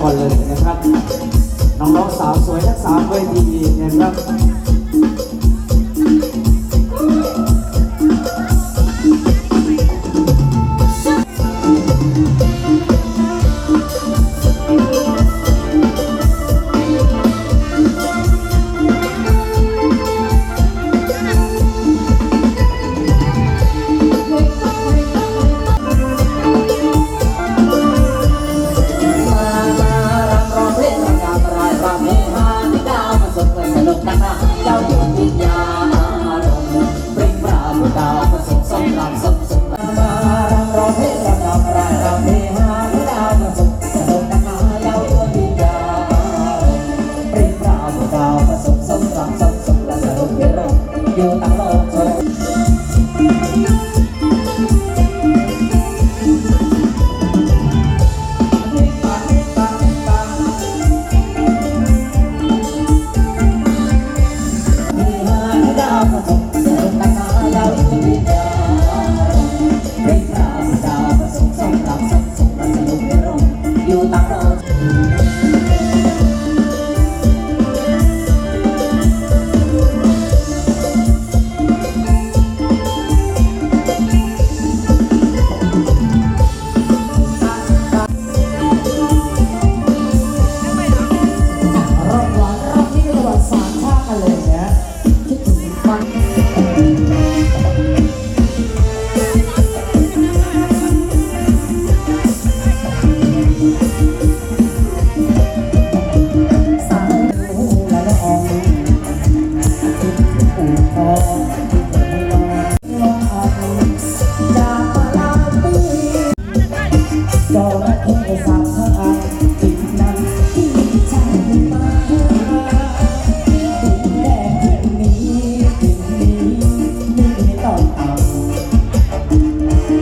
ก่อนเลยนะครับน้องๆสาวสวยทักงสามเวทีนะครับ อยู่ตลอด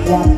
one.